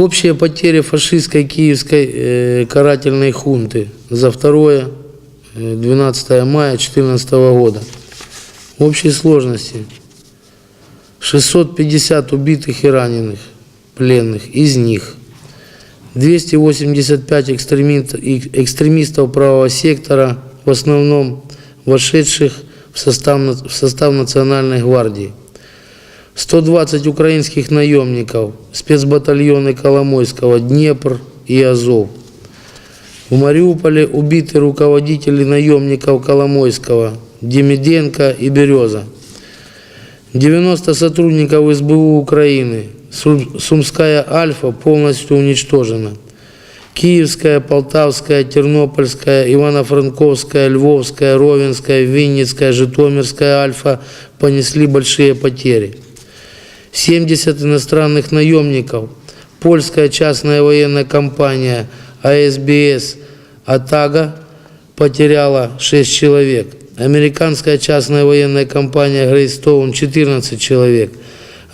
Общие потери фашистской киевской э, карательной хунты за второе э, 12 мая 2014 года. В общей сложности 650 убитых и раненых, пленных, из них 285 экстремист- и- экстремистов правого сектора, в основном вошедших в состав, в состав Национальной гвардии. 120 украинских наемников, спецбатальоны Коломойского, Днепр и Азов. В Мариуполе убиты руководители наемников Коломойского, Демиденко и Береза. 90 сотрудников СБУ Украины. Сум- Сумская Альфа полностью уничтожена. Киевская, Полтавская, Тернопольская, Ивано-Франковская, Львовская, Ровенская, Винницкая, Житомирская Альфа понесли большие потери. 70 иностранных наемников. Польская частная военная компания АСБС «Атага» потеряла 6 человек. Американская частная военная компания «Грейстоун» 14 человек.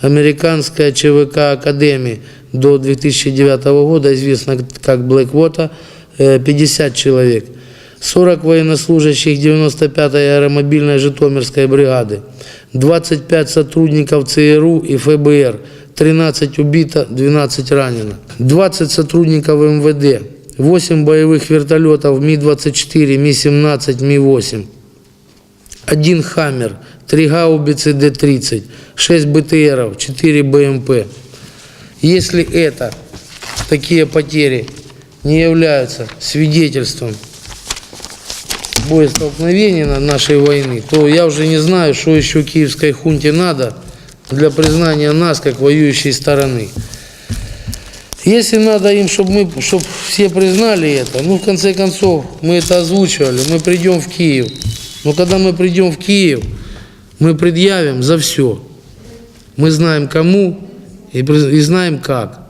Американская ЧВК «Академия» до 2009 года, известна как э, 50 человек. 40 военнослужащих 95-й аэромобильной Житомирской бригады, 25 сотрудников ЦРУ и ФБР, 13 убито, 12 ранено, 20 сотрудников МВД, 8 боевых вертолетов Ми-24, Ми-17, Ми-8, один «Хаммер», три гаубицы Д-30, 6 БТРов, 4 БМП. Если это, такие потери, не являются свидетельством боестолкновения на- нашей войны, то я уже не знаю, что еще киевской хунте надо для признания нас как воюющей стороны. Если надо им, чтобы мы, чтобы все признали это, ну, в конце концов, мы это озвучивали, мы придем в Киев. Но когда мы придем в Киев, мы предъявим за все. Мы знаем кому и, и знаем как.